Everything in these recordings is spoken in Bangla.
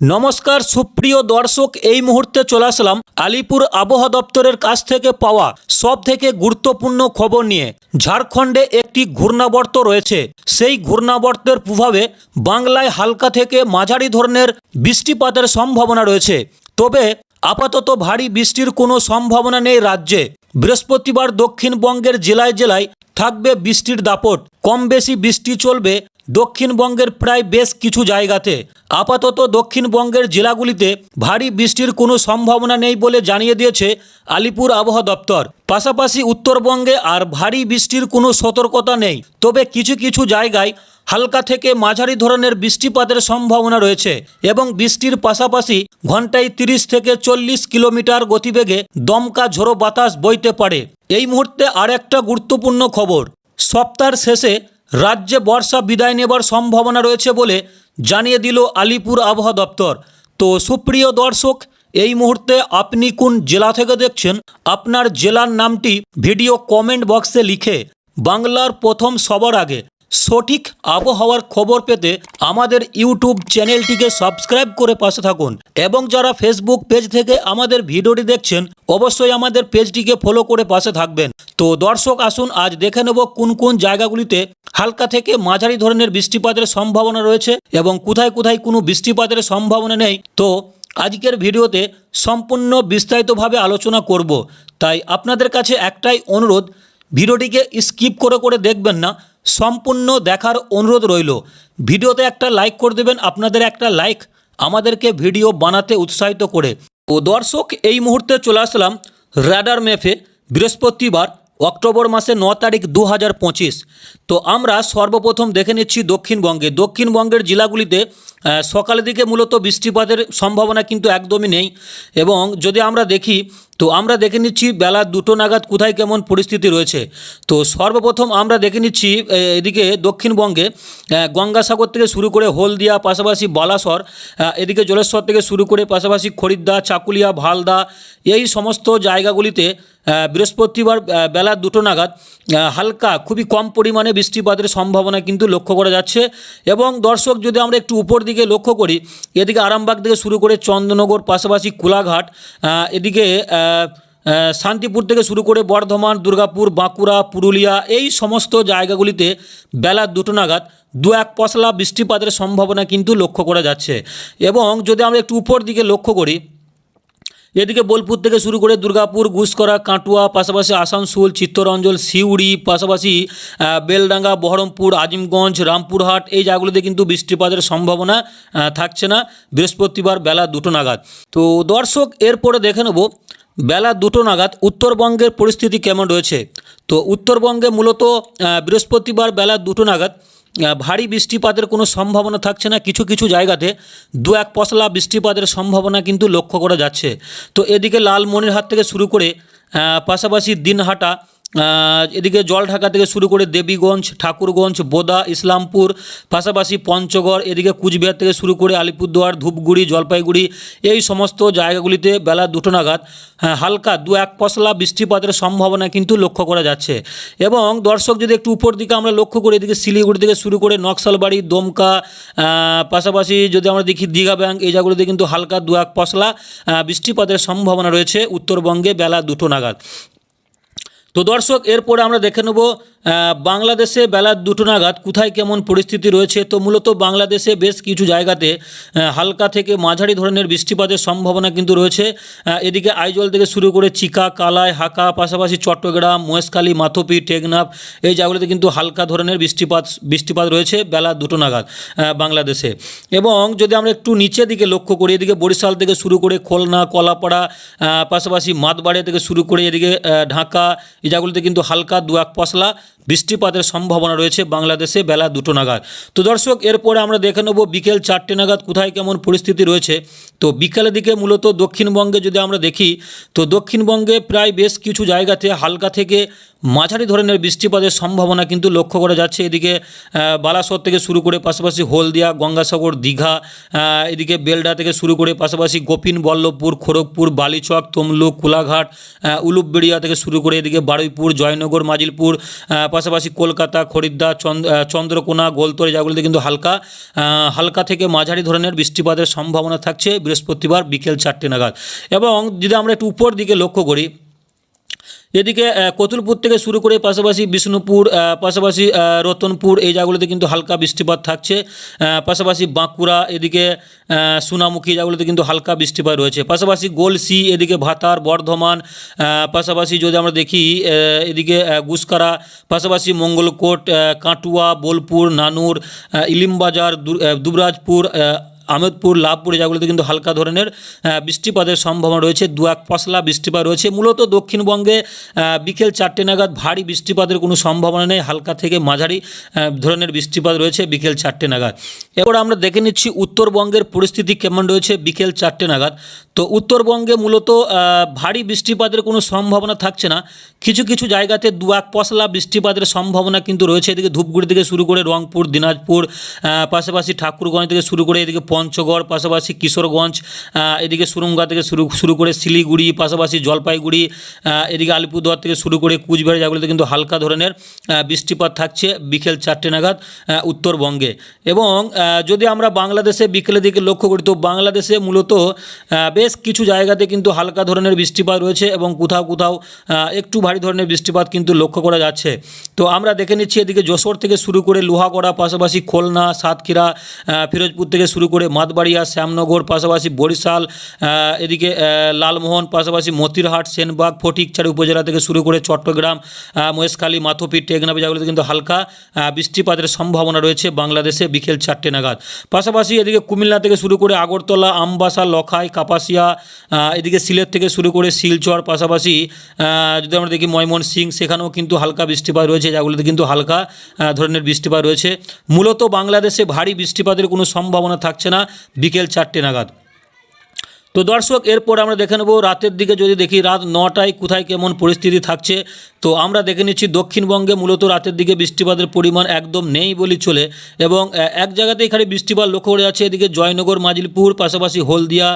নমস্কার, সুপ্রিয় দর্শক, এই মুহূর্তে চলে আসলাম আলিপুর আবহাওয়া দপ্তরের কাছ থেকে পাওয়া সব থেকে গুরুত্বপূর্ণ খবর নিয়ে। ঝাড়খণ্ডে একটি ঘূর্ণাবর্ত রয়েছে। সেই ঘূর্ণাবর্তের প্রভাবে বাংলায় হালকা থেকে মাঝারি ধরনের বৃষ্টিপাতের সম্ভাবনা রয়েছে। তবে আপাতত ভারী বৃষ্টির কোনো সম্ভাবনা নেই রাজ্যে। বৃহস্পতিবার দক্ষিণবঙ্গের জেলায় জেলায় থাকবে বৃষ্টির দাপট। কম বেশি বৃষ্টি চলবে দক্ষিণবঙ্গের প্রায় বেশ কিছু জায়গাতে। আপাতত দক্ষিণবঙ্গের জেলাগুলিতে ভারী বৃষ্টির কোনো সম্ভাবনা নেই বলে জানিয়ে দিয়েছে আলিপুর আবহাওয়া দপ্তর। পাশাপাশি উত্তরবঙ্গে আর ভারী বৃষ্টির কোনো সতর্কতা নেই। তবে কিছু কিছু জায়গায় হালকা থেকে মাঝারি ধরনের বৃষ্টিপাতের সম্ভাবনা রয়েছে এবং বৃষ্টির পাশাপাশি ঘন্টায় তিরিশ থেকে চল্লিশ কিলোমিটার গতিবেগে দমকা ঝোড়ো বাতাস বইতে পারে। এই মুহূর্তে আর একটা গুরুত্বপূর্ণ খবর। সপ্তাহের শেষে রাজ্যে বর্ষা বিদায় নেবার সম্ভাবনা রয়েছে বলে জানিয়ে দিল আলিপুর আবহাওয়া দপ্তর। তো সুপ্রিয় দর্শক, এই মুহূর্তে আপনি কোন জেলা থেকে দেখছেন? আপনার জেলার নামটি ভিডিও কমেন্ট বক্সে লিখে বাংলার প্রথম সবার আগে সঠিক আবহাওয়ার খবর পেতে আমাদের ইউটিউব চ্যানেলটিকে সাবস্ক্রাইব করে পাশে থাকুন এবং যারা ফেসবুক পেজ থেকে আমাদের ভিডিওটি দেখছেন, অবশ্যই আমাদের পেজটিকে ফলো করে পাশে থাকবেন। তো দর্শক, আসুন, আজ দেখে নেব কোন কোন জায়গাগুলিতে হালকা থেকে মাঝারি ধরনের বৃষ্টিপাতের সম্ভাবনা রয়েছে এবং কোথায় কোথায় কোনো বৃষ্টিপাতের সম্ভাবনা নেই। তো আজকের ভিডিওতে সম্পূর্ণ বিস্তারিতভাবে আলোচনা করব। তাই আপনাদের কাছে একটাই অনুরোধ, ভিডিওটিকে স্কিপ করে করে দেখবেন না সম্পূর্ণ দেখার অনুরোধ রইল। ভিডিওতে একটা লাইক করে দেবেন, আপনাদের একটা লাইক আমাদেরকে ভিডিও বানাতে উৎসাহিত করে। ও দর্শক, এই মুহূর্তে চলে আসলাম র্যাডার ম্যাপে বৃহস্পতিবার, অক্টোবর মাসে ন তারিখ দু হাজার পঁচিশ। তো আমরা সর্বপ্রথম দেখে নিচ্ছি দক্ষিণবঙ্গে। দক্ষিণবঙ্গের জেলাগুলিতে সকালের দিকে মূলত বৃষ্টিপাতের সম্ভাবনা কিন্তু একদমই নেই। এবং যদি আমরা দেখি তো আমরা দেখে নিচ্ছি বেলা দুটো নাগাদ কোথায় কেমন পরিস্থিতি রয়েছে। তো সর্বপ্রথম আমরা দেখে নিচ্ছি এদিকে দক্ষিণবঙ্গে গঙ্গাসাগর থেকে শুরু করে হলদিয়া, পাশাপাশি বালাসর এদিকে জলেশ্বর থেকে শুরু করে পাশাপাশি খরিদ্দা চাকুলিয়া, ভালদা এই সমস্ত জায়গাগুলিতে বৃহস্পতিবার বেলা দুটো নাগাদ হালকা খুবই কম পরিমাণে বৃষ্টিপাতের সম্ভাবনা কিন্তু লক্ষ্য করা যাচ্ছে এবং দর্শক যদি আমরা একটু উপর দিকে লক্ষ্য করি, এদিকে আরামবাগ থেকে শুরু করে চন্দ্রনগর, পাশাপাশি কোলাঘাট এদিকে শান্তিপুর থেকে শুরু করে বর্ধমান, দুর্গাপুর, বাঁকুড়া, পুরুলিয়া এই সমস্ত জায়গাগুলিতে বেলা দুটো নাগাদ দু এক পশলা বৃষ্টিপাতের সম্ভাবনা কিন্তু লক্ষ্য করা যাচ্ছে। এবং যদি আমরা একটু উপর দিকে লক্ষ্য করি, এদিকে বোলপুর থেকে শুরু করে দুর্গাপুর গুসকরা কাটুয়া, পাশাপাশি আসানসোল চিত্তরঞ্জল সিউড়ি, পাশাপাশি বেলডাঙ্গা, বহরমপুর, আজিমগঞ্জ, রামপুরহাট এই জায়গাগুলিতে কিন্তু বৃষ্টিপাতের সম্ভাবনা থাকছে না। বৃহস্পতিবার বেলা দুটো নাগাদ। তো দর্শক, এরপরে দেখে নেব বেলা দুটো নাগাদ উত্তরবঙ্গের পরিস্থিতি কেমন রয়েছে? তো উত্তরবঙ্গে মূলত বৃহস্পতিবার বেলা দুটো নাগাদ ভারী বৃষ্টিপাতের কোনো সম্ভাবনা থাকছে না। কিছু কিছু জায়গাতে দু এক পশলা বৃষ্টিপাতের সম্ভাবনা কিন্তু লক্ষ্য করা যাচ্ছে। তো এদিকে লালমনিরহাট থেকে শুরু করে পাশাপাশি দিনহাটা এদিকে জলঢাকা থেকে শুরু করে দেবীগঞ্জ ঠাকুরগঞ্জ বোদা ইসলামপুর পাশাপাশি পঞ্চগড় এদিকে কুচবিহার থেকে শুরু করে আলিপুরদুয়ার ধূপগুড়ি জলপাইগুড়ি এই সমস্ত জায়গাগুলিতে বেলা দুটো নাগাদ হ্যাঁ, হালকা দু এক পশলা বৃষ্টিপাতের সম্ভাবনা কিন্তু লক্ষ্য করা যাচ্ছে। এবং দর্শক যদি একটু উপর দিকে আমরা লক্ষ্য করি এদিকে শিলিগুড়ি থেকে শুরু করে নকশালবাড়ি দমকা পাশাপাশি যদি আমরা দেখি দীঘা ব্যাংক এই জায়গাগুলিতে কিন্তু হালকা দু এক পশলা বৃষ্টিপাতের সম্ভাবনা রয়েছে উত্তরবঙ্গে বেলা দুটো নাগাদ। তো দর্শক এরপরে আমরা দেখে নেব বাংলাদেশে বেলা দুটো নাগাদ কোথায় কেমন পরিস্থিতি রয়েছে? তো মূলত বাংলাদেশে বেশ কিছু জায়গাতে হালকা থেকে মাঝারি ধরনের বৃষ্টিপাতের সম্ভাবনা কিন্তু রয়েছে। এদিকে আইজল থেকে শুরু করে চিকা, কালাই, হাকা, পাশাপাশি চট্টগ্রাম, মহেশখালী, মাথপি, টেকনাফ, এই জায়গাগুলিতে কিন্তু হালকা ধরনের বৃষ্টিপাত বৃষ্টিপাত রয়েছে বেলা দুটো নাগাদ বাংলাদেশে। এবং যদি আমরা একটু নিচের দিকে লক্ষ্য করি, এদিকে বরিশাল থেকে শুরু করে খুলনা, কলাপাড়া পাশাপাশি মাতবাড়িয়া থেকে শুরু করে এদিকে ঢাকা, এই জায়গাগুলিতে কিন্তু হালকা দু এক পশলা। বৃষ্টিপাতের সম্ভাবনা রয়েছে বাংলাদেশে বেলা দুটো নাগাদ। তো দর্শক, এরপরে আমরা দেখে নেব বিকেল চারটে নাগাদ কোথায় কেমন পরিস্থিতি রয়েছে। তো বিকেলের দিকে মূলত দক্ষিণবঙ্গে যদি আমরা দেখি, তো দক্ষিণবঙ্গে প্রায় বেশ কিছু জায়গাতে হালকা থেকে মাঝারি ধরনের বৃষ্টিপাতের সম্ভাবনা কিন্তু লক্ষ্য করা যাচ্ছে। এদিকে বালাসর থেকে শুরু করে পাশাপাশি হলদিয়া, গঙ্গাসাগর, দীঘা এদিকে বেলডা থেকে শুরু করে পাশাপাশি গোপিন, বল্লভপুর, খড়গপুর, বালিচক, তমলুক, কোলাঘাট উলুপবেড়িয়া থেকে শুরু করে এদিকে বারুইপুর, জয়নগর, মাজিলপুর পাশাপাশি কলকাতা, খরিদ্দা, চন্দ- চন্দ্রকোনা গোলতরে যাগুলিতে কিন্তু হালকা হালকা থেকে মাঝারি ধরনের বৃষ্টিপাতের সম্ভাবনা থাকছে বৃহস্পতিবার বিকেল চারটে নাগাদ। এবং যদি আমরা একটু উপর দিকে লক্ষ্য করি এদিকে কতুলপুর থেকে শুরু করে পাশাপাশি বিষ্ণুপুর পাশাপাশি রতনপুর, এই জায়গাগুলোতে কিন্তু হালকা বৃষ্টিপাত থাকছে। পাশাপাশি বাঁকুড়া, এদিকে সোনামুখী জায়গাগুলোতে কিন্তু হালকা বৃষ্টিপাত রয়েছে। পাশাপাশি গোলসি, এদিকে ভাতার, বর্ধমান পাশাপাশি যদি আমরা দেখি এদিকে গুসকারা, পাশাপাশি মঙ্গলকোট কাটুয়া, বোলপুর, নানুর ইলিমবাজার দুবরাজপুর আহমেদপুর, লাভপুর জায়গাগুলোতে কিন্তু হালকা ধরনের বৃষ্টিপাতের সম্ভাবনা রয়েছে। দু এক পশলা বৃষ্টিপাত রয়েছে। মূলত দক্ষিণবঙ্গে বিকেল চারটে নাগাদ ভারী বৃষ্টিপাতের কোনো সম্ভাবনা নেই। হালকা থেকে মাঝারি ধরনের বৃষ্টিপাত রয়েছে বিকেল চারটে নাগাদ। এরপর আমরা দেখে নিচ্ছি উত্তরবঙ্গের পরিস্থিতি কেমন রয়েছে বিকেল চারটে নাগাদ। তো উত্তরবঙ্গে মূলত ভারী বৃষ্টিপাতের কোনো সম্ভাবনা থাকছে না। কিছু কিছু জায়গাতে দু এক পশলা বৃষ্টিপাতের সম্ভাবনা কিন্তু রয়েছে। এদিকে ধূপগুড়ি থেকে শুরু করে রংপুর, দিনাজপুর পাশাপাশি ঠাকুরগঞ্জ থেকে শুরু করে এদিকে পঞ্চগড় পাশাপাশি কিশোরগঞ্জ এদিকে সুরঙ্গা থেকে শুরু শুরু করে শিলিগুড়ি, পাশাপাশি জলপাইগুড়ি এদিকে আলিপুরদুয়ার থেকে শুরু করে কুচবিহার জায়গাগুলোতে কিন্তু হালকা ধরনের বৃষ্টিপাত থাকছে বিকেল চারটে নাগাদ উত্তরবঙ্গে। এবং যদি আমরা বাংলাদেশে বিকেলের দিকে লক্ষ্য করি, তো বাংলাদেশে মূলত বেশ কিছু জায়গাতে কিন্তু হালকা ধরনের বৃষ্টিপাত রয়েছে এবং কোথাও কোথাও একটু ভারী ধরনের বৃষ্টিপাত কিন্তু লক্ষ্য করা যাচ্ছে। তো আমরা দেখে নিচ্ছি এদিকে যশোর থেকে শুরু করে লোহাগড়া, পাশাপাশি খুলনা, সাতক্ষীরা ফিরোজপুর থেকে শুরু করে মাতবাড়িয়া, শ্যামনগর, পাশাপাশি বরিশাল এদিকে লালমোহন, পাশাপাশি মতিরহাট, সেনবাগ, ফটিকছড়ি উপজেলা থেকে শুরু করে চট্টগ্রাম মহেশখালী মাথুপি টেকনাফ জায়গাগুলোতে কিন্তু হালকা বৃষ্টিপাতের সম্ভাবনা রয়েছে বাংলাদেশে বিকেল চারটে নাগাদ। পাশাপাশি এদিকে কুমিল্লা থেকে শুরু করে আগরতলা, আমবাসা, লখাই, কাপাসিয়া এদিকে সিলেট থেকে শুরু করে শিলচর, পাশাপাশি যদি আমরা দেখি ময়মনসিং, সেখানেও কিন্তু হালকা বৃষ্টিপাত রয়েছে যেগুলোতে কিন্তু হালকা ধরনের বৃষ্টিপাত রয়েছে। মূলত বাংলাদেশে ভারী বৃষ্টিপাতের কোনো সম্ভাবনা থাকছে না। বিকেল চারটে নাগাদ। তো দর্শক, এরপর আমরা দেখে নেব রাতের দিকে যদি দেখি রাত নটায় কোথায় কেমন পরিস্থিতি থাকছে। তো আমরা দেখে নিচ্ছি দক্ষিণবঙ্গে মূলত রাতের দিকে বৃষ্টিপাতের পরিমাণ একদম নেই বলি চলে এবং এক জায়গাতেই খালি বৃষ্টিপাত লক্ষ্য করে যাচ্ছে, এদিকে জয়নগর, মাজিলপুর, পাশাপাশি হলদিয়া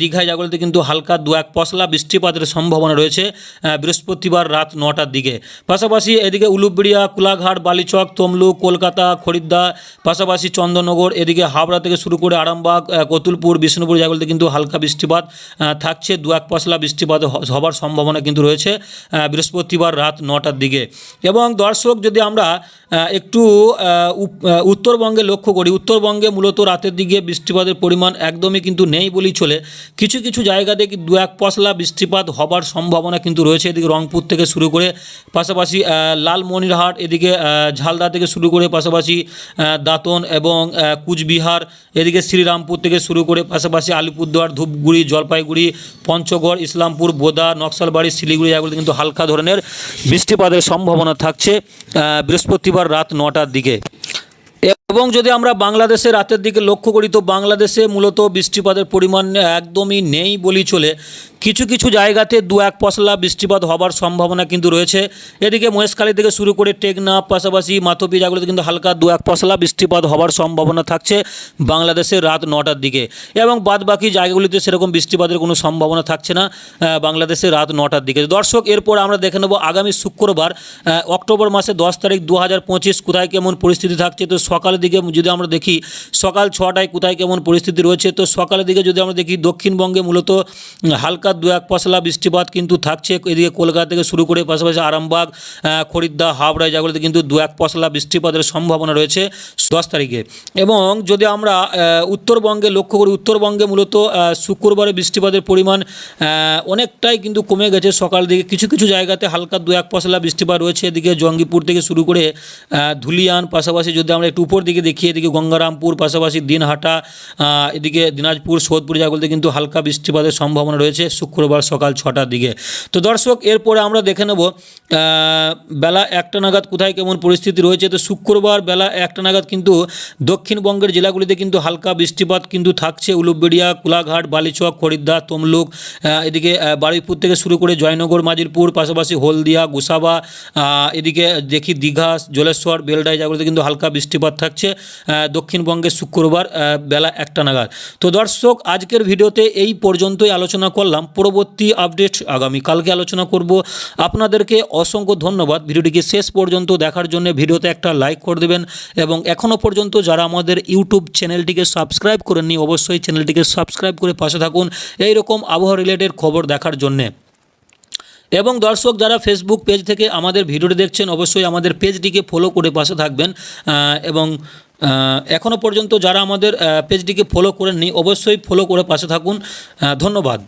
দীঘায় জায়গাগুলোতে কিন্তু হালকা দু এক পশলা বৃষ্টিপাতের সম্ভাবনা রয়েছে বৃহস্পতিবার রাত নটার দিকে। পাশাপাশি এদিকে উলুবেড়িয়া, কোলাঘাট, বালিচক, তমলুক, কলকাতা, খরিদ্দা, পাশাপাশি চন্দননগর এদিকে হাবড়া থেকে শুরু করে আরামবাগ কতুলপুর, বিষ্ণুপুর জায়গাগুলোতে কিন্তু হালকা বৃষ্টিপাত থাকছে। দু এক পশলা বৃষ্টিপাত হবার সম্ভাবনা কিন্তু রয়েছে বৃহস্পতিবার রাত নটার দিকে। এবং দর্শক, যদি আমরা একটু উত্তরবঙ্গে লক্ষ্য করি, উত্তরবঙ্গে মূলত রাতের দিকে বৃষ্টিপাতের পরিমাণ একদমই কিন্তু নেই বলেই চলে। কিছু কিছু জায়গাতে দু এক পশলা বৃষ্টিপাত হবার সম্ভাবনা কিন্তু রয়েছে। এদিকে রংপুর থেকে শুরু করে পাশাপাশি লালমনিরহাট, এদিকে ঝালদা থেকে শুরু করে পাশাপাশি দাঁতন এবং কুচবিহার, এদিকে শ্রীরামপুর থেকে শুরু করে পাশাপাশি আলিপুরদুয়ার ধূপগুড়ি, জলপাইগুড়ি, পঞ্চগড়, ইসলামপুর, বোদা, নকশালবাড়ি, শিলিগুড়ি জায়গাগুলিতে কিন্তু হালকা ধরনের বৃষ্টিপাতের সম্ভাবনা থাকছে বৃহস্পতিবার রাত নটার দিকে। এবং যদি আমরা বাংলাদেশে রাতের দিকে লক্ষ্য করি, তো বাংলাদেশে মূলত বৃষ্টিপাতের পরিমাণ একদমই নেই বলি চলে। কিছু কিছু জায়গাতে দু এক পশলা বৃষ্টিপাত হবার সম্ভাবনা কিন্তু রয়েছে। এদিকে মহেশখালী থেকে শুরু করে টেকনাফ পাশাপাশি মাথপি জায়গাগুলোতে কিন্তু হালকা দু এক পশলা বৃষ্টিপাত হবার সম্ভাবনা থাকছে বাংলাদেশের রাত নটার দিকে। এবং বাদ বাকি জায়গাগুলিতে সেরকম বৃষ্টিপাতের কোনো সম্ভাবনা থাকছে না আহ, বাংলাদেশের রাত নটার দিকে। দর্শক এরপর আমরা দেখে নেব আগামী শুক্রবার অক্টোবর মাসে দশ তারিখ দু হাজার পঁচিশ কোথায় কেমন পরিস্থিতি থাকছে। তো সকালের দিকে যদি আমরা দেখি সকাল ছটায় কোথায় কেমন পরিস্থিতি রয়েছে। তো সকালের দিকে যদি আমরা দেখি দক্ষিণবঙ্গে মূলত উম, হালকা দু এক পশলা বৃষ্টিপাত কিন্তু থাকছে। এদিকে কলকাতা থেকে শুরু করে পাশাপাশি আরামবাগ খরিদ্দা হাবড়া জায়গাগুলোতে কিন্তু দু এক পশলা বৃষ্টিপাতের সম্ভাবনা রয়েছে দশ তারিখে। এবং যদি আমরা উত্তরবঙ্গে লক্ষ্য করি, উত্তরবঙ্গে মূলত শুক্রবারে বৃষ্টিপাতের পরিমাণ অনেকটাই কিন্তু কমে গেছে সকাল দিকে। কিছু কিছু জায়গাতে হালকা দু এক পশলা বৃষ্টিপাত রয়েছে। এদিকে জঙ্গিপুর থেকে শুরু করে ধুলিয়ান, পাশাপাশি যদি আমরা একটু উপর দিকে দেখি, এদিকে গঙ্গারামপুর, পাশাপাশি দিনহাটা এদিকে দিনাজপুর, সোদপুর জায়গাগুলোতে কিন্তু হালকা বৃষ্টিপাতের সম্ভাবনা রয়েছে। শুক্রবার সকাল ছটার দিকে। তো দর্শক, এরপরে আমরা দেখে নেব বেলা একটা নাগাদ কোথায় কেমন পরিস্থিতি রয়েছে। তো শুক্রবার বেলা একটা নাগাদ কিন্তু দক্ষিণবঙ্গের জেলাগুলিতে কিন্তু হালকা বৃষ্টিপাত কিন্তু থাকছে। উলুবেড়িয়া, কোলাঘাট, বালিচক খরিদ্দা তমলুক এদিকে বারুইপুর থেকে শুরু করে জয়নগর মাজিরপুর পাশাপাশি হলদিয়া, গোসাবা এদিকে দেখি দীঘা, জলেশ্বর, বেলডাই জায়গাগুলোতে কিন্তু হালকা বৃষ্টিপাত থাকছে দক্ষিণবঙ্গে শুক্রবার বেলা একটা নাগাদ। তো দর্শক, আজকের ভিডিওতে এই পর্যন্তই আলোচনা করলাম। পরবর্তী আপডেট আগামী কালকে আলোচনা করব। আপনাদেরকে অসংখ্য ধন্যবাদ। ভিডিওটিকে শেষ পর্যন্ত দেখার জন্য ভিডিওতে একটা লাইক করে দেবেন এবং এখনও পর্যন্ত যারা আমাদের ইউটিউব চ্যানেলটিকে সাবস্ক্রাইব করেননি অবশ্যই চ্যানেলটিকে সাবস্ক্রাইব করে পাশে থাকুন এই রকম আবহাওয়া রিলেটেড খবর দেখার জন্যে। এবং দর্শক যারা ফেসবুক পেজ থেকে আমাদের ভিডিওটি দেখছেন অবশ্যই আমাদের পেজটিকে ফলো করে পাশে থাকবেন। এবং এখনও পর্যন্ত যারা আমাদের পেজটিকে ফলো করেননি অবশ্যই ফলো করে পাশে থাকুন। ধন্যবাদ।